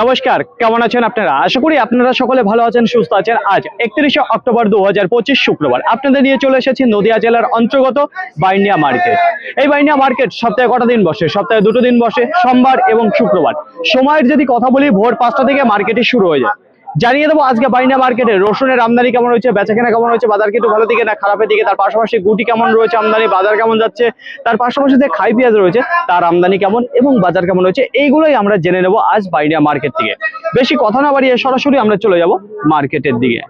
নমস্কার, কেমন আছেন আপনারা? আশা করি আপনারা সকলে ভালো আছেন, সুস্থ আছেন। আজ একত্রিশে অক্টোবর দু হাজার পঁচিশ শুক্রবার। আপনাদের নিয়ে চলে এসেছি নদিয়া জেলার অন্তর্গত বাইনিয়া মার্কেট। এই বাইনিয়া মার্কেট সপ্তাহে কটা দিন বসে? সপ্তাহে দুটো দিন বসে, সোমবার এবং শুক্রবার। সময়ের যদি কথা বলি, ভোর পাঁচটা থেকে মার্কেটে শুরু হয়ে যায়। জানিয়ে দেবো আজকে বাইনা মার্কেটে রসুনের আমদানি কেমন রয়েছে বেচাকেনা কেমন রয়েছে বাজার কিন্তু ভালো দিকে না খারাপের দিকে? তার পাশাপাশি গুটি কেমন রয়েছে আমদানি, বাজার কেমন যাচ্ছে? তার পাশাপাশি যে খাই পেঁয়াজ রয়েছে, তার আমদানি কেমন এবং বাজার কেমন রয়েছে এইগুলোই আমরা জেনে নেব আজ বাইনা মার্কেট থেকে। বেশি কথা না বাড়িয়ে সরাসরি আমরা চলে যাব মার্কেটের দিকে।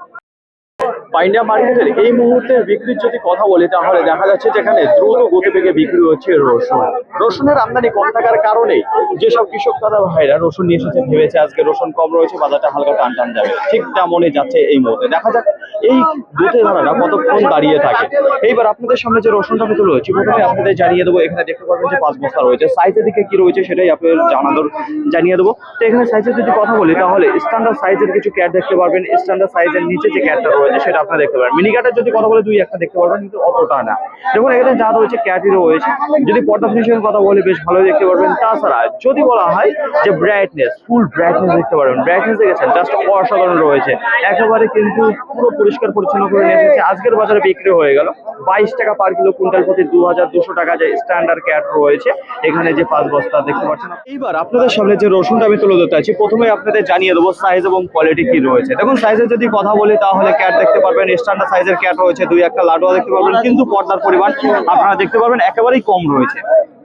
পাইন্ডা মার্কেটের এই মুহূর্তে বিক্রির যদি কথা বলি, তাহলে দেখা যাচ্ছে যেখানে দ্রুত গতিবেগে বিক্রি হচ্ছে রসুন। রসুনের আমদানি কম থাকার কারণে যেসব কৃষক দাদা ভাইরা রসুন নিয়ে এসেছে, ভেবেছে আজকে রসুন কম রয়েছে, বাজারটা হালকা টান টান যাবে। ঠিক তেমনই যাচ্ছে এই মুহূর্তে। দেখা যাক এই দুধে ধারাটা কতক্ষণ দাঁড়িয়ে থাকে। এইবার আপনাদের সামনে যে রসুনটা আমি তুলে হচ্ছে প্রথমে আপনাদের জানিয়ে দেবো, এখানে দেখতে পারবেন যে পাঁচ বস্তা রয়েছে। সাইজের দিকে কি রয়েছে সেটাই আপনাদের জানানোর, জানিয়ে দেবো। তো এখানে সাইজের যদি কথা বলি, তাহলে স্ট্যান্ডার্ড সাইজের কিছু ক্যাট দেখতে পারবেন। স্ট্যান্ডার্ড সাইজের নিচে যে ক্যাটটা রয়েছে, সেটা আপনারা দেখতে পারবেন মিনি ক্যাটের যদি কথা বলে দুই একটা দেখতে পারবেন, কিন্তু অতটা না। দেখুন, এখানে যা রয়েছে ক্যাটই রয়েছে। যদি পর্দা ফিনিশিং কথা বলে, বেশ ভালো দেখতে পারবেন। তাছাড়া যদি বলা হয় যে ব্রাইটনেস ফুল ব্রাইটনেস দেখতে পারবেন। ব্রাইটনেস দেখেছেন জাস্ট অসাধারণ রয়েছে। একেবারে কিন্তু পুরো পরিষ্কার পরিচ্ছন্ন করে নিয়ে এসেছে। আজকের বাজারে বিক্রি হয়ে গেল। বাইশ টাকা পার কিলো কুইন্টাল প্রতি দু হাজার দুশো টাকা যে স্ট্যান্ডার্ড ক্যাট রয়েছে, এখানে যে পাঁচ বস্তা দেখতে পাচ্ছেন। এইবার আপনাদের সামনে যে রসুনটা আমি তুলে ধরতে আছি প্রথমে আপনাদের জানিয়ে দেবো সাইজ এবং কোয়ালিটি কি রয়েছে। দেখুন সাইজের যদি কথা বলি, তাহলে ক্যাট দেখতে পারবেন স্ট্যান্ডার্ড সাইজের ক্যাট রয়েছে, দুই একটা লাডুয়া দেখতে পারবেন। কিন্তু পর্দার পরিমাণ আপনারা দেখতে পারবেন, একেবারেই কম রয়েছে।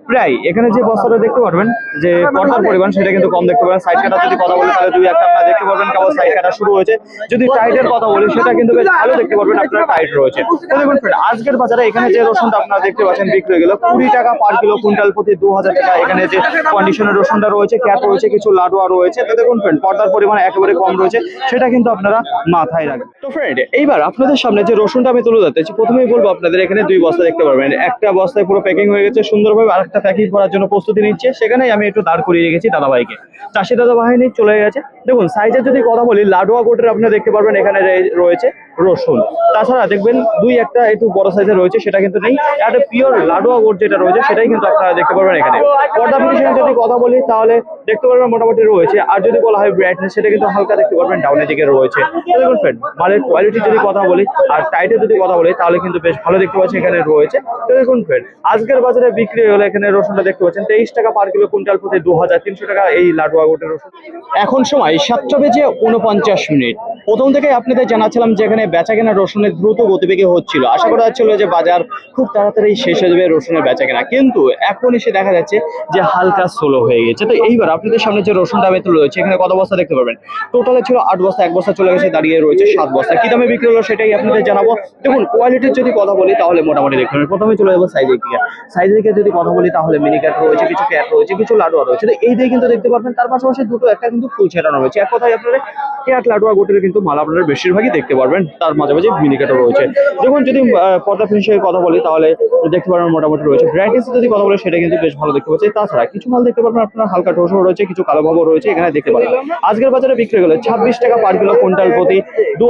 প্রায় এখানে যে বস্তাটা দেখতে পারবেন যে পর্দার পরিমাণ সেটা কিন্তু কম দেখতে পারবেন সাইড কাটা যদি কথা বলি তাহলে দুই একটা আপনারা দেখতে পারবেন কেবল সাইড কাটা শুরু হয়েছে। যদি টাইটের কথা বলি সেটা কিন্তু বেশ ভালো দেখতে পারবেন আপনারা টাইট রয়েছে। তো দেখুন friend, আজকের বাজারে এখানে যে রসুনটা আপনারা দেখতে পাচ্ছেন বিক্রি হয়ে গেল কুড়ি টাকা পার কিলো কুইন্টাল প্রতি দু হাজার টাকা। এখানে যে কন্ডিশনের রসুনটা রয়েছে ক্যাপ রয়েছে কিছু লাডুয়া রয়েছে। তো দেখুন ফ্রেন্ড পর্দার পরিমাণ একেবারে কম রয়েছে সেটা কিন্তু আপনারা মাথায় রাখবেন। তো ফ্রেন্ড এইবার আপনাদের সামনে যে রসুনটা আমি তুলে ধরতেছি প্রথমেই বলব আপনাদের এখানে দুই বস্তা দেখতে পারবেন। একটা বস্তায় পুরো প্যাকিং হয়ে গেছে সুন্দরভাবে আরেকটা প্যাকিং করার জন্য প্রস্তুতি নিচ্ছে। সেখানেই আমি একটু দাঁড় করিয়ে রেখেছি দাদাভাইকে। চাষি দাদা বাহিনী চলে গেছে। দেখুন সাইজের যদি কথা বলি, লাডুয়া গোটের আপনারা দেখতে পারবেন, এখানে রয়েছে। রসুন। তাছাড়া দেখবেন দুই একটা একটু বড় সাইজের রয়েছে, সেটা কিন্তু নেই। একটা পিওর লাডুয়া গোট যেটা রয়েছে, সেটাই কিন্তু আপনারা দেখতে পারবেন এখানে। পর্দা ফিনিশিং যদি কথা বলি, তাহলে দেখতে পারবেন মোটামুটি রয়েছে। আর যদি বলা হয় ব্রাইটনেস সেটা কিন্তু হালকা দেখতে পারবেন ডাউনের দিকে রয়েছে। দেখুন ফ্রেন্ড মালের কোয়ালিটি যদি কথা বলি, আর টাইটের যদি কথা বলি, তাহলে কিন্তু বেশ ভালো দেখতে পাচ্ছি এখানে রয়েছে। তো দেখুন ফ্রেন্ড আজকের বাজারে বিক্রি হলে এখানে রসুনটা দেখতে পাচ্ছেন। তেইশ টাকা পার কিলো কুইন্টাল প্রতি দু হাজার তিনশো টাকা এই লাডুয়া গোটের রসুন। এখন সময় সাতটা বেজে উনপঞ্চাশ মিনিট। প্রথম থেকে আপনাদের জানাচ্ছিলাম যে এখানে বেচা কেনা রসুনের দ্রুত গতিবেগে হচ্ছিল। আশা করা যাচ্ছিল যে বাজার খুব তাড়াতাড়ি শেষ হয়ে যাবে রসুনের বেচা কেনা কিন্তু এখন এসে দেখা যাচ্ছে যে হালকা স্লো হয়ে গেছে। তো এইবার আপনাদের সামনে যে রসুনটা আমি তুলে রয়েছে, এখানে কত বস্তা দেখতে পারবেন? টোটালে ছিল আট বস্তা, এক বস্তা চলে গেছে, দাঁড়িয়ে রয়েছে সাত বস্তা। কি দামে বিক্রি হলো সেটাই আপনাদের জানাব। দেখুন কোয়ালিটির যদি কথা বলি, তাহলে মোটামুটি দেখুন প্রথমে চলে যাব সাইজের দিকে। সাইজের দিকে যদি কথা বলি, তাহলে মিনি ক্যাট রয়েছে, কিছু ক্যাট রয়েছে, কিছু লাডুয়া রয়েছে। তো এই দিয়ে কিন্তু দেখতে পারবেন, তার পাশাপাশি দুটো, একটা কিন্তু ফুল ছেটানো রয়েছে। এক কথায় আপনারা ক্যাট লাডুয়া গোটের কিন্তু মাল আপনারা বেশিরভাগই দেখতে পারবেন। তার মাঝে মাঝে মিনি ক্যাটও রয়েছে। দেখুন, যদি পর্দা ফিনিশের কথা বলি, তাহলে দেখতে পারবেন মোটামুটি রয়েছে। ব্রাইটনেস যদি কথা বলে, সেটা কিন্তু বেশ ভালো দেখতে পাচ্ছি। তাছাড়া কিছু মাল দেখতে পারবেন আপনার, হালকা ঠোসো রয়েছে, কিছু কালো ভাবও রয়েছে এখানে দেখতে পারবেন আজকের বাজারে বিক্রি হলো ছাব্বিশ টাকা পার কিলো কুইন্টাল প্রতি দু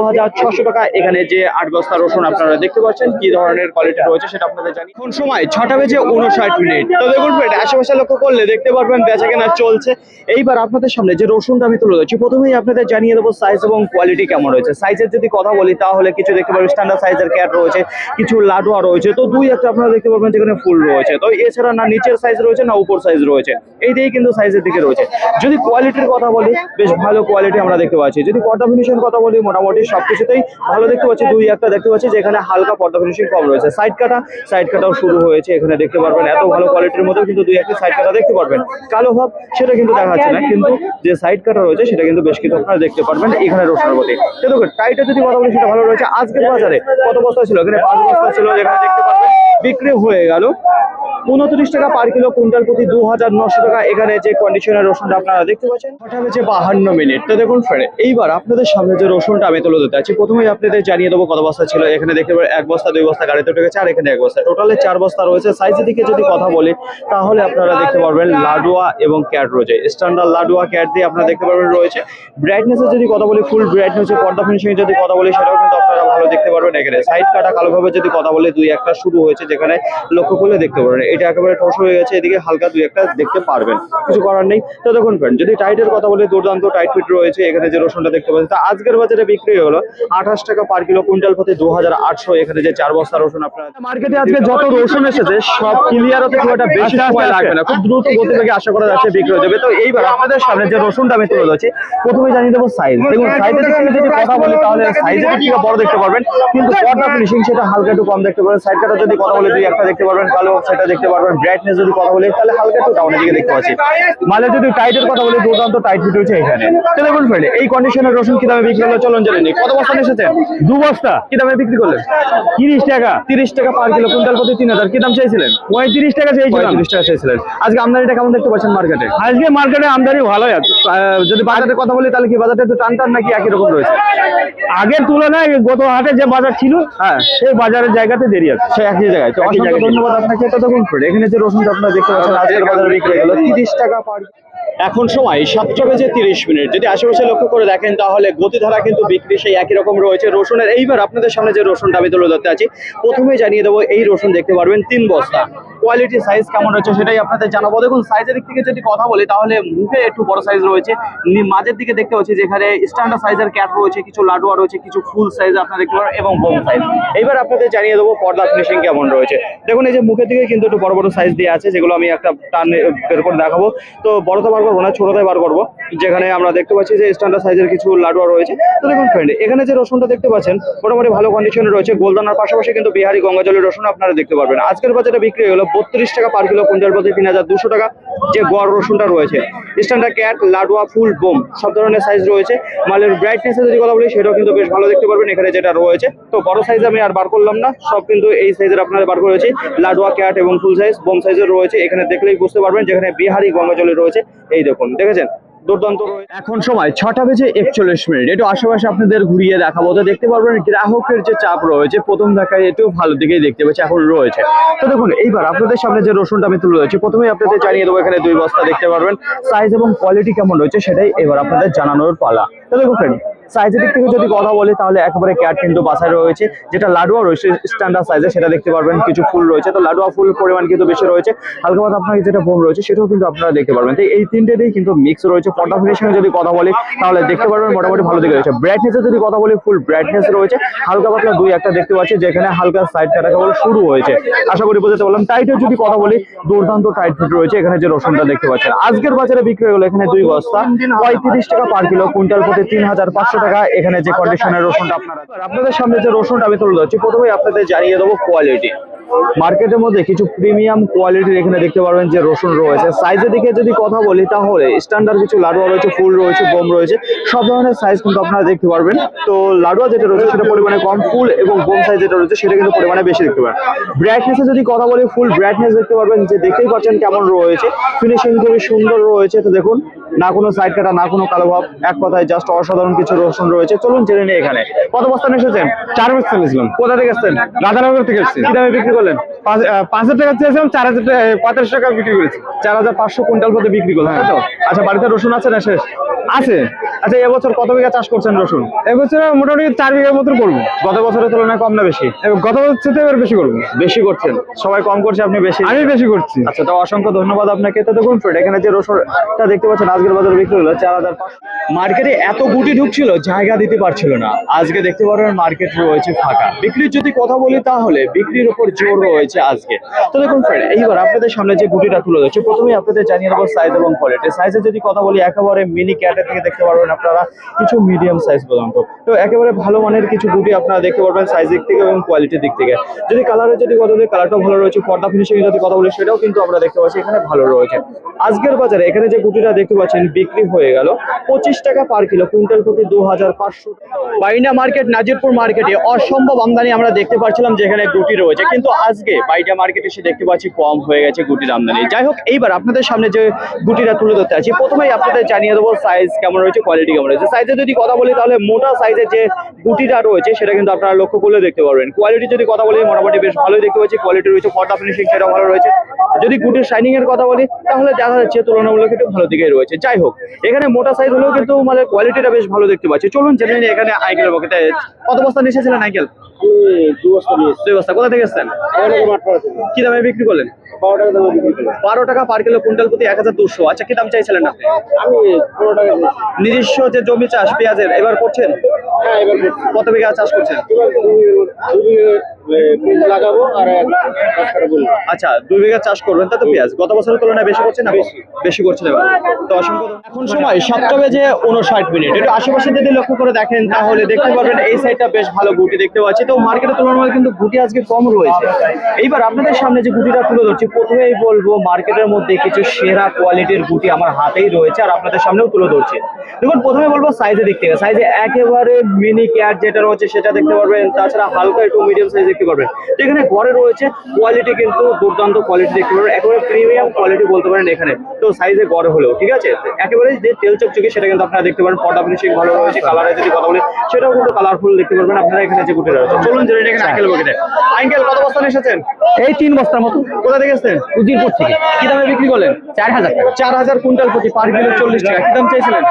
টাকা। এখানে যে আট বস্তা রসুন আপনারা দেখতে পাচ্ছেন, কি ধরনের কোয়ালিটি রয়েছে সেটা আপনাদের জানি এখন সময় ছটা বেজে উনষাট মিনিট। তো দেখুন আশেপাশে লক্ষ্য করলে দেখতে পারবেন বেচা কেনা চলছে। এইবার আপনাদের সামনে যে রসুনটা আমি তুলে ধরছি, প্রথমেই আপনাদের জানিয়ে দেবো সাইজ এবং কোয়ালিটি কেমন রয়েছে। সাইজের যদি কথা বলি তাহলে কিছু দেখতে পারবেন স্ট্যান্ডার্ড সাইজের ক্যাট রয়েছে, কিছু লাডুয়া রয়েছে, তো দুই একটা আপনারা দেখতে পারবেন যেখানে ফুল রয়েছে। তো এছাড়া না নিচের সাইজ রয়েছে, না উপর সাইজ রয়েছে। এই দিয়েই কিন্তু সাইজের দিকে রয়েছে। যদি কোয়ালিটির কথা বলি, বেশ ভালো কোয়ালিটি আমরা দেখতে পাচ্ছি। যদি পর্দা ফিনিশিং কথা বলি, মোটামুটি সবকিছুতেই ভালো দেখতে পাচ্ছি। দুই একটা দেখতে পাচ্ছি যেখানে হালকা পর্দা ফিনিশিং কম রয়েছে। সাইড কাটা সাইড কাটাও শুরু হয়েছে। এখানে দেখতে পারবেন, এত ভালো কোয়ালিটির মধ্যেও কিন্তু দুই একটা সাইড কাটা দেখতে পারবেন। কালো ভাব, সেটা কিন্তু দেখা যাচ্ছে না, কিন্তু যে সাইড কাটা রয়েছে, সেটা কিন্তু বেশ কিছু আপনারা দেখতে পারবেন এখানে রসুনের মধ্যে তো দেখুন টাইটে যদি কথা বলি সেটা ভালো রয়েছে। আজকের বাজারে কত বস্তা ছিল? এখানে পাঁচ বস্তা ছিল, যেখানে দেখতে পারবেন বিক্রি হয়ে গেল। উনত্রিশ টাকা পার কিলো, কুইন্টাল প্রতি দু হাজার নশো টাকা। এখানে যে কন্ডিশনের রসুনটা আপনারা দেখতে পাচ্ছেন, ওটা হচ্ছে বাহান্ন মিনিট। তো দেখুন ফ্রেন্ড এইবার আপনাদের সামনে যে রসুনটা আমি তুলে দিতে আছি প্রথমেই আপনাদের জানিয়ে দেবো কত বস্তা ছিল। এখানে দেখতে পাবেন এক বস্তা, দুই বস্তা, গাড়িতে উঠে গেছে, আর এখানে এক বস্তা। টোটালে চার বস্তা রয়েছে। সাইজের দিকে যদি কথা বলি, তাহলে আপনারা দেখতে পারবেন লাডুয়া এবং ক্যাট রয়েছে। স্ট্যান্ডার্ড লাডুয়া, ক্যাট দিয়ে আপনারা দেখতে পারবেন রয়েছে। ব্রাইটনেসের যদি কথা বলি ফুল ব্রাইটনেস পর্দা ফিনিশিং যদি কথা বলি সেটাও কিন্তু আপনারা ভালো দেখতে পারবেন এখানে। সাইড কাটা কালোভাবে যদি কথা বলে দুই একটা শুরু হয়েছে যেখানে লক্ষ্য করলে দেখতে পারবেন। এটা একেবারে ঠোস হয়ে গেছে এদিকে হালকা দুই একটা দেখতে পারবেন। কিছু করার নেই। তো দেখুন ফ্রেন্ড যদি টাইটের কথা বলে দুর্দান্ত টাইট ফিট রয়েছে এখানে যে রসুনটা দেখতে পাচ্ছেন। তা আজকের বাজারে বিক্রি হয়ে গেলো আঠাশ টাকা পার কিলো কুইন্টাল প্রতি দু হাজার আটশো। এখানে যে চার বস্তা রসুন আপনারা মার্কেটে আজকে যত রসুন এসেছে সব ক্লিয়ার হতে খুব একটা বেশি সময় লাগবে না। খুব দ্রুত গতিবেগে আশা করা যাচ্ছে বিক্রি হয়ে যাবে। তো এইবার আপনাদের সামনে যে রসুনটা আমি তুলে ধরছি প্রথমে জানিয়ে দেবো সাইজ দেখুন সাইজের যদি কথা বলি তাহলে সাইজের থেকে বড় দেখতে পারবেন। কিন্তু পর্দা ফিনিশিং সেটা হালকা একটু কম দেখতে পারবেন। সাইড কাটা যদি কথা বলি দুই একটা দেখতে পারবেন কালো সেটা দেখতে পারবেন। ব্রাইটনেস যদি কথা বলি তাহলে হালকা একটু ডাউনের দিকে দেখতে পাচ্ছি। মালে যদি টাইটের কথা বলি দুর্দান্ত টাইট ফিট হচ্ছে এখানে। তো দেখুন ফ্রেন্ড এই কন্ডিশনের রসুন কি দামে বিক্রি হলো চলুন জেনে নিই। কত বস্তা এসেছে দু বস্তা। কি দামে বিক্রি করলেন? তিরিশ টাকা। তিরিশ টাকা পার কিলো কুইন্টাল প্রতি তিন হাজার। কি দাম চাইছিলেন? পঁয়ত্রিশ টাকা চাইছিলাম। তিরিশ টাকা চাইছিলেন। আজকে আমদানিটা কেমন দেখতে পাচ্ছেন মার্কেটে আজকে মার্কেটে আমদানি ভালোই আছে। যদি বাজারের কথা বলি তাহলে কি বাজারটা একটু টান টান নাকি একই রকম রয়েছে? আগের তুলনায় গত হাটে যে বাজার ছিল হ্যাঁ। সেই বাজারের জায়গাতে দেরি আছে। সে একই জায়গায়। তো অসংখ্য ধন্যবাদ আপনাকে। দেখুন এখানে যে রসুনটা আপনারা দেখতে পাচ্ছেন আজকের বাজারে বিক্রি হয়ে গেল। তিরিশ টাকা পার এখন সময় সাতটা বেজে তিরিশ মিনিট। যদি আশেপাশে লক্ষ্য করে দেখেন, তাহলে গতিধারা কিন্তু বিক্রি সেই একই রকম রয়েছে। রসুনের, এইবার আপনাদের সামনে যে রসুনটা আমি তুলে ধরতে আছি প্রথমে জানিয়ে দেবো, এই রসুন দেখতে পারবেন, তিন বস্তা। কোয়ালিটি সাইজ কেমন রয়েছে সেটাই আপনাদের জানাব। দেখুন সাইজের দিক থেকে যদি কথা বলি, তাহলে মুখে একটু বড় সাইজ রয়েছে। মাঝের দিকে দেখতে পাচ্ছি যেখানে স্ট্যান্ডার্ড সাইজের ক্যাট রয়েছে, কিছু লাডুয়া রয়েছে, কিছু ফুল সাইজ আপনারা দেখতে পারেন এবং বোম সাইজ এইবার আপনাদের জানিয়ে দেবো, পর্দা ফিনিশিং কেমন রয়েছে। দেখুন, এই যে মুখের দিকে কিন্তু একটু বড় বড় সাইজ দিয়ে আছে, যেগুলো আমি একটা টান বের করে দেখাবো। তো বড় বার করব না ছোটতে বার করব। যেখানে আমরা দেখতে পাচ্ছি যে স্ট্যান্ডার্ড সাইজের কিছু লাডুয়া রয়েছে। তো দেখুন ফ্রেন্ড এখানে যে রসুনটা দেখতে পাচ্ছেন, মোটামুটি ভালো কন্ডিশনে রয়েছে। গোলদানার পাশাপাশি কিন্তু বিহারি গঙ্গাজলের রসুন আপনারা দেখতে পারবেন। আজকের বাজারে বিক্রি হলো বত্রিশ টাকা পার কিলো কুইন্টাল প্রতি তিন হাজার দুশো টাকা যে গড় রসুনটা রয়েছে। স্ট্যান্ডার্ড ক্যাট লাডুয়া, ফুল, বোম, সব ধরনের সাইজ রয়েছে। মালের ব্রাইটনেস যদি কথা বলি, সেটাও কিন্তু বেশ ভালো দেখতে পারবেন এখানে যেটা রয়েছে। তো বড় সাইজ আমি আর বার করলাম না, সব কিন্তু এই সাইজের আপনারা বার করেছি। লাডুয়া ক্যাট এবং ফুল সাইজ বোম সাইজের রয়েছে। এখানে দেখলেই বুঝতে পারবেন, যেখানে বিহারি গঙ্গাজলের রয়েছে। এই দেখুন, দেখেছেন? দুর্দান্ত এখন সময় ছটা বেজে একচল্লিশ মিনিট। একটু আশেপাশে আপনাদের ঘুরিয়ে দেখাবো। তো দেখতে পারবেন গ্রাহকের যে চাপ রয়েছে, প্রথম দেখায় একটু ভালো দিকেই দেখতে পাচ্ছি, এখন রয়েছে। তো দেখুন, এইবার আপনাদের সামনে যে রসুনটা আমি তুলে রয়েছি প্রথমেই আপনাদের জানিয়ে দেবো, এখানে দুই বস্তা দেখতে পারবেন। সাইজ এবং কোয়ালিটি কেমন রয়েছে, সেটাই এবার আপনাদের জানানোর পালা। তো দেখুন সাইজের দিক থেকে যদি কথা বলি, তাহলে একেবারে ক্যাট কিন্তু বাসায় রয়েছে। যেটা লাডুয়া রয়েছে স্ট্যান্ডার্ড সাইজে সেটা দেখতে পারবেন, কিছু ফুল রয়েছে। তো লাডুয়া ফুল পরিমাণ কিন্তু বেশি রয়েছে। হালকা পাতলা আপনার যেটা বোম রয়েছে, সেটাও কিন্তু আপনারা দেখতে পারবেন। তো এই তিনটেতেই কিন্তু মিক্স রয়েছে। পর্দা ফিনিশিং যদি কথা বলি, তাহলে দেখতে পারবেন মোটামুটি ভালো দিকে রয়েছে। ব্রাইটনেসের যদি কথা বলি ফুল ব্রাইটনেস রয়েছে। হালকা পাতলা দুই একটা দেখতে পাচ্ছি, যেখানে হালকা সাইড কাটা কেবল শুরু হয়েছে। আশা করি বুঝতে পারলাম। টাইটের যদি কথা বলি, দুর্দান্ত টাইট ফিট রয়েছে। এখানে যে রসুনটা দেখতে পাচ্ছেন, আজকের বাজারে বিক্রি গেলো এখানে দুই বস্তা। পঁয়ত্রিশ টাকা পার কিলো কুইন্টাল প্রতি তিন হাজার পাঁচশো টাকা এখানে যে কন্ডিশনের রসুনটা আপনারা আপনাদের সামনে যে রসুনটা আমি তুলে ধরছি প্রথমেই আপনাদের জানিয়ে দেবো কোয়ালিটি মার্কেটের মধ্যে কিছু প্রিমিয়াম কোয়ালিটির এখানে দেখতে পারবেন যে রসুন রয়েছে। সাইজের দিকে যদি কথা বলি তাহলে স্ট্যান্ডার্ড কিছু লাডুয়া রয়েছে ফুল রয়েছে বোম রয়েছে সব ধরনের সাইজ কিন্তু আপনারা দেখতে পারবেন। তো লাডুয়া যেটা রয়েছে সেটা পরিমাণে কম ফুল এবং বোম সাইজ যেটা রয়েছে সেটা কিন্তু পরিমাণে বেশি দেখতে পারেন ব্রাইটনেসে যদি কথা বলি ফুল ব্রাইটনেস দেখতে পারবেন যে দেখতেই পাচ্ছেন কেমন রয়েছে। ফিনিশিং খুবই সুন্দর রয়েছে তো দেখুন না কোনো সাইড কাটা না কোনো কালো ভাব এক কথায় জাস্ট অসাধারণ কিছু রসুন রয়েছে। চলুন জেনে নিই এখানে। কত বস্তা নিয়ে এসেছেন? চার বস্তা নিয়েছিলাম কোথা থেকে এসেছেন রাধানগর থেকে এসেছি কি দামে বিক্রি করলেন? পাঁচ হাজার টাকা চেয়েছিলাম চার হাজার টাকা পঁয়তাল্লিশ টাকা বিক্রি করেছি। চার হাজার পাঁচশো কুইন্টাল পথে বিক্রি করলেন আচ্ছা বাড়িতে রসুন আছে না শেষ? আছে? আচ্ছা এবছর কত বিঘা চাষ করছেন রসুন? এবছর মোটামুটি চার বিঘার মতন করব। গত বছরের তুলনায় কম না বেশি? গত বছর থেকে বেশি করব। বেশি করছেন। সবাই কম করছে আপনি বেশি? আমি বেশি করছি। আচ্ছা তো অসংখ্য ধন্যবাদ আপনাকে। তো দেখুন ফ্রেন্ড এখানে যে রসুনটা দেখতে পাচ্ছেন আজকের বাজারে বিক্রি হলো চার হাজার মার্কেটে এত গুটি ঢুকছিল জায়গা দিতে পারছিল না। আজকে দেখতে পারবেন মার্কেট রয়েছে ফাঁকা। বিক্রির যদি কথা বলি তাহলে বিক্রির উপর জোর রয়েছে আজকে। তো দেখুন ফ্রেন্ড এইবার আপনাদের সামনে যে গুটিটা তুলে ধরছে প্রথমেই আপনাদের জানিয়ে দেবো সাইজ এবং কোয়ালিটি সাইজে যদি কথা বলি একেবারে মিনি ক্যাটের থেকে দেখতে পারবেন আপনারা কিছু মিডিয়াম সাইজ পর্যন্ত। তো একেবারে ভালো মানের কিছু গুটি আপনারা দেখতে পারবেন সাইজ দিক থেকে এবং কোয়ালিটির দিক থেকে। যদি কালারের যদি কথা বলি কালারটাও ভালো রয়েছে, পর্দা ফিনিশিং যদি কথা বলি, সেটাও কিন্তু আমরা দেখতে পাচ্ছি, এখানে ভালো রয়েছে। আজকের বাজারে এখানে যে গুটিটা দেখতে পাচ্ছেন, বিক্রি হয়ে গেল পঁচিশ টাকা পার কিলো কুইন্টাল প্রতি দু হাজার পাঁচশো বাইনা মার্কেট নাজিরপুর মার্কেটে অসম্ভব আমদানি আমরা দেখতে পাচ্ছিলাম যেখানে গুটি রয়েছে। কিন্তু আজকে বাইটা মার্কেটে এসে দেখতে পাচ্ছি কম হয়ে গেছে গুটির আমদানি। যাই হোক, এইবার আপনাদের সামনে যে গুটিটা তুলে ধরতে আছি প্রথমেই আপনাদের জানিয়ে দেবো সাইজ সাইজ কেমন রয়েছে কোয়ালিটি কেমন রয়েছে। সাইজে যদি কথা বলি তাহলে মোটা সাইজের যে গুটিটা রয়েছে সেটা কিন্তু আপনারা লক্ষ্য করলে দেখতে পারবেন। কোয়ালিটি যদি কথা বলি মোটামুটি বেশ ভালোই দেখতে পাচ্ছি। কোয়ালিটি রয়েছে ফটা ফিনিশিং সেটা ভালো রয়েছে। যদি গুটির শাইনিং এর কথা বলি তাহলে দেখা যাচ্ছে তুলনামূলক একটু ভালো দিকেই রয়েছে। যাই হোক এখানে মোটা সাইজ হলেও কিন্তু মানে কোয়ালিটিটা বেশ ভালো দেখতে পাচ্ছি। চলুন জেনে নিই এখানে আইকেলের পকেটে কত বস্তা নিয়ে এসেছিলেন আইকেল দু দুই বস্তা কোথা থেকে এসেছেন? কি দামে বিক্রি করলেন? বারো টাকা পার কিলো কুইন্টাল প্রতি এক হাজার দুশো। আচ্ছা কি দাম চাইছিলেন আপনি? নিজস্ব যে জমি চাষ পেঁয়াজের এবার করছেন? হ্যাঁ এবার। কত বিঘা চাষ করছেন? বীজ লাগাবো আর আচ্ছা দুই বিঘা চাষ করবেন তা পেঁয়াজ। গত বছরের তুলনায় বেশি করছেন না? বেশি। করছেন এবার। তো অসংখ্য এখন সময় সাতটা বেজে উনষাট মিনিট। একটু আশেপাশে যদি লক্ষ্য করে দেখেন তাহলে দেখতে পারবেন এই সাইডটা বেশ ভালো গুটি দেখতে পাচ্ছি। তো মার্কেটের তুলনায় কিন্তু গুটি আজকে কম রয়েছে। এইবার আপনাদের সামনে যে গুটিটা তুলে ধরছি প্রথমেই বলব মার্কেটের মধ্যে কিছু সেরা কোয়ালিটির গুটি আমার হাতেই রয়েছে আর আপনাদের সামনেও তুলে ধরছি। দেখুন প্রথমে বলব সাইজের দিক থেকে সাইজে একেবারে মিনি ক্যাট যেটা রয়েছে সেটা দেখতে পারবেন। তাছাড়া হালকা একটু মিডিয়াম সাইজ দেখতে পারবেন। তো এখানে ঘরে রয়েছে কোয়ালিটি কিন্তু দুর্দান্ত কোয়ালিটি দেখতে পারবেন। একেবারে প্রিমিয়াম কোয়ালিটি বলতে পারেন এখানে। তো সাইজে গড়ে হলেও ঠিক আছে? একেবারে যে তেল চকচকে সেটা কিন্তু আপনারা দেখতে পারেন। ফটা ফিনিশিং ভালো রয়েছে কালারে যদি কথা বলি সেটাও কিন্তু কালারফুল দেখতে পারবেন। আপনারা এখানে যে গুটি রয়েছে চলুন নিই এখানে আঙ্কেল বকেটে আঙ্কেল কত বস্তা এসেছেন? এই তিন বস্তার মতো। কোথা থেকে এসেছেন? উজিরপুর থেকে। কি দামে বিক্রি করলেন? চার হাজার চার হাজার কুইন্টাল প্রতি পার কিলো চল্লিশ টাকা। কি দাম চাইছিলেন?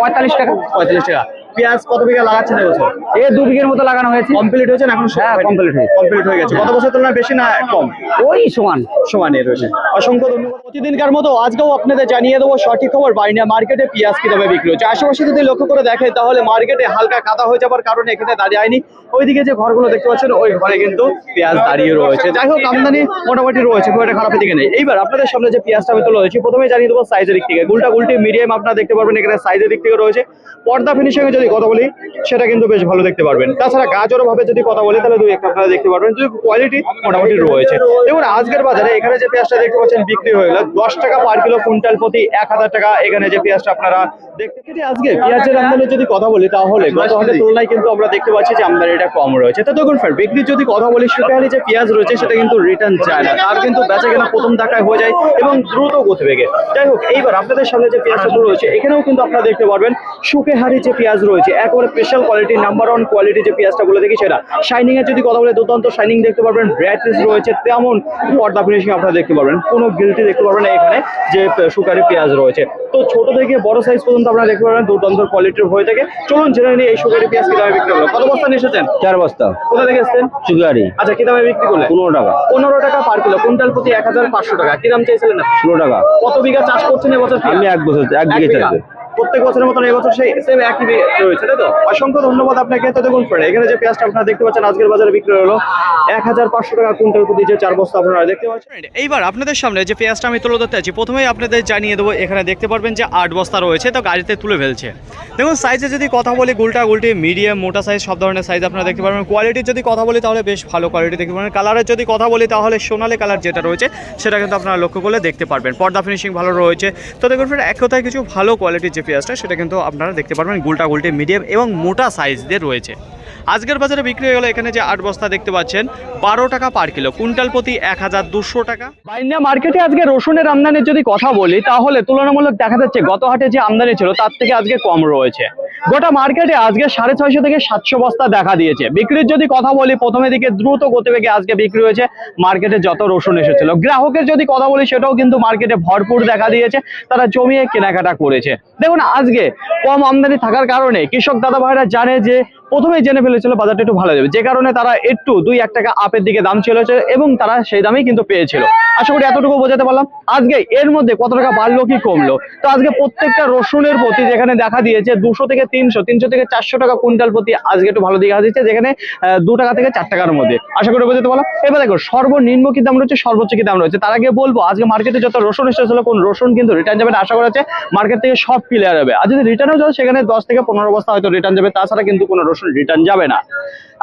পঁয়তাল্লিশ টাকা। পঁয়তাল্লিশ টাকা। পেঁয়াজ কত বিঘা লাগাচ্ছেন এবছর? এ দু বিঘের মতো লাগানো হয়েছে। কমপ্লিট হয়েছে এখন হ্যাঁ, complete হয়েছে। কমপ্লিট হয়ে গেছে। কত বছর তুলনায় বেশি না কম? ওই সমান। সমানে রয়েছে। অসংখ্য ধন্যবাদ। প্রতিদিনকার মতো আজকেও আপনাদের জানিয়ে দেবো সঠিক খবর। বাইনা মার্কেটে পেঁয়াজ কি দামে বিক্রি হচ্ছে? আশেপাশে যদি লক্ষ্য করে দেখে তাহলে মার্কেটে হালকা কাদা হয়ে যাবার কারণে এখানে দাঁড়িয়ে হয়নি। ওইদিকে যে ঘরগুলো দেখতে পাচ্ছেন ওই ঘরে কিন্তু পেঁয়াজ দাঁড়িয়ে রয়েছে। যাই হোক আমদানি মোটামুটি রয়েছে খুব একটা খারাপের দিকে নেই। এইবার আপনাদের সামনে যে পেঁয়াজটা আমি তুলে ধরেছি প্রথমে জানিয়ে দেবো সাইজের দিক থেকে। গুলটা গুলটি মিডিয়াম আপনারা দেখতে পারবেন এখানে সাইজের দিক থেকে রয়েছে। পর্দা ফিনিশিং এ যদি কথা বলি, সেটা কিন্তু বেশ ভালো দেখতে পারবেন। তাছাড়া গাজর ভাবে যদি কথা বলি, তাহলে দুই একটা আপনারা দেখতে পারবেন। যদি কোয়ালিটি মোটামুটি রয়েছে। দেখুন, আজকের বাজারে এখানে যে পেঁয়াজটা দেখতে পাচ্ছেন বিক্রি হয়ে গেল, দশ টাকা পার কিলো কুইন্টাল প্রতি এক হাজার টাকা এখানে যে পেঁয়াজটা আপনারা দেখতে আজকে পেঁয়াজের আমদানির যদি কথা বলি, তাহলে গত তুলনায় কিন্তু আমরা দেখতে পাচ্ছি যে আমদানিটা কম রয়েছে। তো দেখুন ফ্রেন্ড বিক্রির যদি কথা বলি সুখাহারি যে পেঁয়াজ রয়েছে, সেটা কিন্তু রিটার্ন চায় না। তার কিন্তু বেচা কেনা প্রথম টাকায় হয়ে যায় এবং দ্রুত গতি বেগে যাই হোক, এইবার আপনাদের সামনে যে পেঁয়াজটা রয়েছে, এখানেও কিন্তু আপনারা দেখতে পারবেন সুখেহারি যে পেঁয়াজ রয়েছে একেবারে special quality number one quality যে পেঁয়াজটা বলে দেখি সেটা। শাইনিং এর যদি কথা বলে দুর্দান্ত শাইনিং দেখতে পারবেন। ব্রাইটনেস রয়েছে তেমন পর্দা ফিনিশিং আপনারা দেখতে পারবেন। কোনো গিলটি দেখতে পারবেন না এখানে যে সুকারি পেঁয়াজ রয়েছে। তো ছোট থেকে বড় সাইজ পর্যন্ত আপনারা দেখতে পারবেন দুর্দান্ত কোয়ালিটির হয়ে থাকে। চলুন জেনে নিই এই সুকারি পেঁয়াজ কি দামে বিক্রি হলো কত বস্তা নিয়ে এসেছেন? চার বস্তা। কোথা থেকে এসেছেন? চুগারি আচ্ছা কি দামে বিক্রি করলেন? পনেরো টাকা। পনেরো টাকা পার কিলো কুইন্টাল প্রতি এক হাজার পাঁচশো টাকা। কি দাম চাইছিলেন না ষোলো টাকা। কত বিঘা চাষ করছেন এবছর? আমি এক বছর এক বিঘে। চাষে প্রত্যেক বছরের মতন এবছর সেই সেম একই রয়েছে, তাই তো? অসংখ্য ধন্যবাদ আপনাকে। দেখুন ফ্রেন্ড এখানে যে পেঁয়াজটা আপনারা দেখতে পাচ্ছেন, আজকের বাজারে বিক্রি হলো। এক হাজার পাঁচশো টাকা কুইন্টাল প্রতি যে চার বস্তা আপনারা দেখতে পাচ্ছেন। এইবার আপনাদের সামনে যে পেঁয়াজটা আমি তুলে ধরতে আছি প্রথমেই আপনাদের জানিয়ে দেবো, এখানে দেখতে পারবেন যে আট বস্তা রয়েছে, তো গাড়িতে তুলে ফেলছে। দেখুন সাইজে যদি কথা বলি, গুলটা গুলটি মিডিয়াম মোটা সাইজ সব ধরনের সাইজ আপনারা দেখতে পারবেন। কোয়ালিটির যদি কথা বলি, তাহলে বেশ ভালো কোয়ালিটি দেখতে পারবেন। কালারের যদি কথা বলি, তাহলে সোনালি কালার যেটা রয়েছে, সেটা কিন্তু আপনারা লক্ষ্য করলে দেখতে পারবেন। পর্দা ফিনিশিং ভালো রয়েছে। তো দেখুন ফ্রেন্ড এক কথায় কিছু ভালো কোয়ালিটির যে পেঁয়াজটা, সেটা কিন্তু আপনারা দেখতে পারবেন, গুলটা গুলটি মিডিয়াম এবং মোটা সাইজ দিয়ে রয়েছে। আজকের বাজারে বিক্রি হয়ে গেল এখানে যে আট বস্তা দেখতে পাচ্ছেন, বারো টাকা পার কিলো। কুইন্টাল প্রতি এক হাজার দুশো টাকা। বাইনা মার্কেটে আজকে রসুনের আমদানির যদি কথা বলি, তাহলে তুলনামূলক দেখা যাচ্ছে গত হাটে যে আমদানি ছিল, তার থেকে আজকে কম রয়েছে। গোটা মার্কেটে আজকে সাড়ে ছয়শো থেকে সাতশো বস্তা দেখা দিয়েছে। বিক্রির যদি কথা বলি, প্রথমে দিকে দ্রুত গতিবেগে আজকে বিক্রি হয়েছে। মার্কেটে যত রসুন এসেছিল। গ্রাহকের যদি কথা বলি, সেটাও কিন্তু মার্কেটে ভরপুর দেখা দিয়েছে। তারা জমিয়ে কেনাকাটা করেছে। দেখুন, আজকে কম আমদানি থাকার কারণে কৃষক দাদা ভাইরা জানে যে, প্রথমেই জেনে ফেলেছিল বাজারটা একটু ভালো যাবে। যে কারণে তারা একটু দুই এক টাকা আপের দিকে দাম চলেছে এবং তারা সেই দামেই কিন্তু পেয়েছিল। আশা করি এতটুকু বোঝাতে পারলাম। আজকে এর মধ্যে কত টাকা বাড়লো, কি কমলো? তো আজকে প্রত্যেকটা রসুনের প্রতি যেখানে দেখা দিয়েছে, দুশো থেকে তিনশো তিনশো থেকে চারশো টাকা কুইন্টাল প্রতি আজকে একটু ভালো দিকে দিচ্ছে যেখানে দু টাকা থেকে চার টাকার মধ্যে। আশা করি বোঝাতে পারলাম? এবার দেখো, সর্বনিম্ন কি দাম রয়েছে? সর্বোচ্চ কি দাম রয়েছে? তার আগে বলব, আজকে মার্কেটে যত রসুন এসেছিল কোন রসুন কিন্তু রিটার্ন যাবে আশা করা যাচ্ছে মার্কেট থেকে সব ক্লিয়ার হবে। আর যদি রিটার্নও যাও, সেখানে দশ থেকে পনেরো বস্তা হয়তো রিটার্ন যাবে, তাছাড়া কিন্তু কোনো রসুন রিটার্ন যাবে না।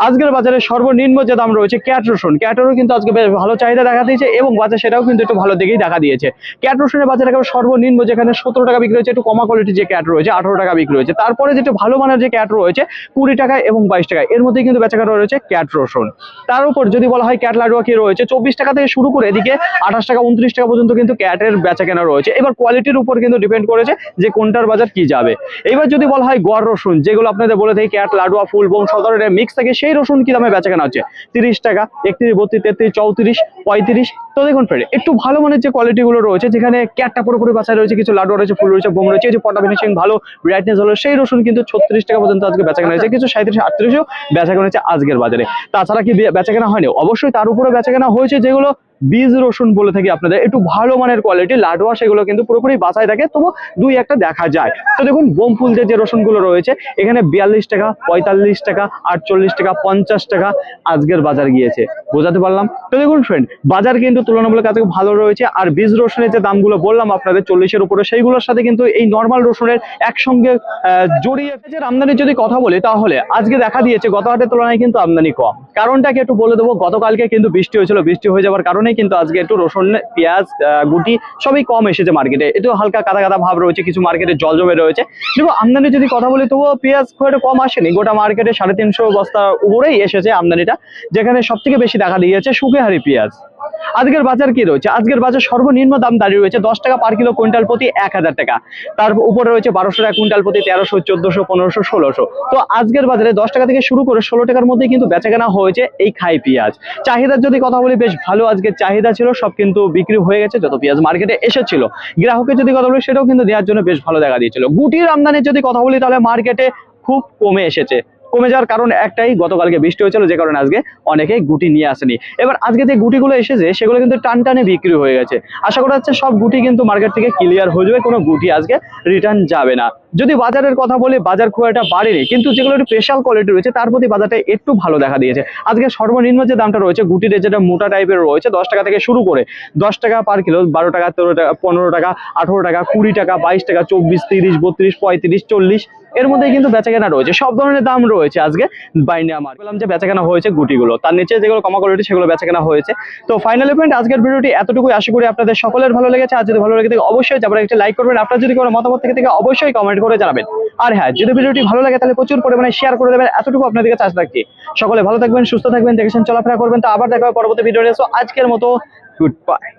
আজকের বাজারে সর্বনিম্ন যে দাম রয়েছে, ক্যাট রসুন। ক্যাটেরও কিন্তু আজকে বেশ ভালো চাহিদা দেখা দিয়েছে, এবং বাজার সেটাও কিন্তু একটু ভালো দিকেই দেখা দিয়েছে। ক্যাট রসুনের বাজারে সর্বনিম্ন যেখানে সতেরো টাকা বিক্রি হয়েছে, একটু কমা কোয়ালিটির যে ক্যাট রয়েছে, আঠারো টাকা বিক্রি হয়েছে। তারপরে যেটা ভালো মানের যে ক্যাট রয়েছে, কুড়ি টাকা এবং বাইশ টাকা এর মধ্যেই কিন্তু বেচাকেনা রয়েছে ক্যাট রসুন। তার উপর যদি বলা হয় ক্যাট লাডুয়া কি রয়েছে, চব্বিশ টাকা থেকে শুরু করে এদিকে আঠাশ টাকা, উনত্রিশ টাকা পর্যন্ত কিন্তু ক্যাটের বেচাকেনা রয়েছে। এবার কোয়ালিটির উপর কিন্তু ডিপেন্ড করেছে যে কোনটার বাজার কি যাবে। এবার যদি বলা হয় গড় রসুন, যেগুলো আপনাদের বলে থাকি ক্যাট লাডুয়া ফুল বোম সব ধরনের মিক্স থাকে, সেই রসুন কি দামে বেচাকেনা হচ্ছে? তিরিশ টাকা, একত্রিশ, বত্রিশ, তেত্রিশ, চৌত্রিশ, পঁয়ত্রিশ। তো দেখুন ফ্রেন্ড একটু ভালো মানের যে কোয়ালিটি গুলো রয়েছে, যেখানে ক্যাটটা পুরোপুরি বাছাই রয়েছে, কিছু লাডু রয়েছে, ফুল রয়েছে বোম রয়েছে যে পটা ফিনিশিং ভালো ব্রাইটনেস হলো, সেই রসুন কিন্তু ছত্রিশ টাকা পর্যন্ত আজকে বেচা কেনা হয়েছে। কিছু সাঁত্রিশ আটত্রিশও বেচা কেনা হয়েছে আজকের বাজারে। তাছাড়া কি বেচা কেনা হয়নি? অবশ্যই তার উপরে বেচা কেনা হয়েছে যেগুলো বীজ রসুন বলে থাকি আপনাদের। একটু ভালো মানের কোয়ালিটি লাডুয়া সেগুলো কিন্তু পুরোপুরি বাছাই থাকে। তবু দুই একটা দেখা যায়। তো দেখুন বোম যে যে রসুনগুলো রয়েছে, এখানে বিয়াল্লিশ টাকা, পঁয়তাল্লিশ টাকা, আটচল্লিশ টাকা, পঞ্চাশ টাকা আজকের বাজার গিয়েছে। বোঝাতে পারলাম? তো দেখুন ফ্রেন্ড বাজার কিন্তু তুলনামূলক আজকে ভালো রয়েছে। আর বীজ রসুনের যে দামগুলো বললাম আপনাদের, চল্লিশের উপরে, সেইগুলোর সাথে কিন্তু এই নর্মাল রসুনের একসঙ্গে জড়িয়ে পেঁয়াজের আমদানির যদি কথা বলি, তাহলে আজকে দেখা দিয়েছে গত হাটের তুলনায় কিন্তু আমদানি কম। কারণটাকে একটু বলে দেবো, গতকালকে কিন্তু বৃষ্টি হয়েছিল। বৃষ্টি হয়ে যাওয়ার কারণেই কিন্তু আজকে একটু রসুন, পেঁয়াজ গুটি সবই কম এসেছে মার্কেটে একটু হালকা কাদা কাদা ভাব রয়েছে, কিছু মার্কেটে জল জমে রয়েছে। দেখো, আমদানি যদি কথা বলি, তবুও পেঁয়াজ খুব একটা কম আসেনি। গোটা মার্কেটে সাড়ে তিনশো বস্তা উপরেই এসেছে আমদানিটা, যেখানে সব থেকে বেশি দেখা দিয়েছে সুখেহারি পেঁয়াজ। আজকের বাজার কি রয়েছে? আজকের বাজার সর্বনিম্ন দাম দাঁড়িয়ে রয়েছে দশ টাকা পার কিলো, কুইন্টাল প্রতি এক হাজার টাকা। তার উপরে রয়েছে বারোশো টাকা, কুইন্টাল প্রতি তেরোশো, চোদ্দশো, পনেরোশো, ষোলোশো। তো আজকের বাজারে দশ টাকা থেকে শুরু করে ষোলো টাকার মধ্যে কিন্তু বেচাকেনা হয়েছে এই খাই পেঁয়াজ। চাহিদার যদি কথা বলি, বেশ ভালো আজকে চাহিদা ছিল, সব কিন্তু বিক্রি হয়ে গেছে, যত পেঁয়াজ মার্কেটে এসেছিল। গ্রাহকের যদি কথা বলি, সেটাও কিন্তু দেওয়ার জন্য বেশ ভালো দেখা দিয়েছিল। গুটির আমদানির যদি কথা বলি, তাহলে মার্কেটে খুব কমে এসেছে। কমে যাওয়ার কারণ একটাই, গতকালকে বৃষ্টি হয়েছিল, যে কারণে আজকে অনেকে গুটি নিয়ে আসেনি। এবার আজকে যে গুটিগুলো এসেছে, সেগুলো কিন্তু টান টানে বিক্রি হয়ে গেছে। আশা করা যাচ্ছে সব গুটি কিন্তু মার্কেট থেকে ক্লিয়ার হয়ে যাবে, কোনো গুটি আজকে রিটার্ন যাবে না। যদি বাজারের কথা বলি, বাজার খুব একটা বাড়েনি, কিন্তু যেগুলো একটু স্পেশাল কোয়ালিটি রয়েছে, তার প্রতি বাজারটা একটু ভালো দেখা দিয়েছে। আজকে সর্বনিম্ন যে দামটা রয়েছে, গুটির যেটা মোটা টাইপের রয়েছে, দশ টাকা থেকে শুরু করে দশ টাকা পার কিলো বারো টাকা, তেরো টাকা, পনেরো টাকা, আঠেরো টাকা, কুড়ি টাকা, বাইশ টাকা, চব্বিশ, তিরিশ, বত্রিশ, পঁয়ত্রিশ, চল্লিশ এর মধ্যে কিন্তু বেচাকেনা রয়েছে। সব ধরনের দাম রয়েছে আজকে বাইনে আমার বললাম যে বেচাকেনা হয়েছে গুটিগুলো। তার নিচে যেগুলো কমা কোয়ালিটি সেগুলো বেচাকেনা হয়েছে। তো ফাইনালি পয়েন্ট আজকের ভিডিওটি এতটুকুই। আশা করি আপনাদের সকলের ভালো লেগেছে। আর যদি ভালো লেগে থাকে, অবশ্যই যাবার একটা লাইক করবেন। আপনার যদি কোনো মতামত থেকে থাকে, অবশ্যই কমেন্ট করে জানাবেন। আর হ্যাঁ যদি ভিডিওটি ভালো লাগে, তাহলে প্রচুর পরিমাণে শেয়ার করে দেবেন। এতটুকু আপনাদেরকে চাষ রাখছি। সকলে ভালো থাকবেন, সুস্থ থাকবেন, দেখেছেন, চলাফেরা করবেন। তো আবার দেখা হবে পরবর্তী ভিডিও আজকের মতো গুড বাই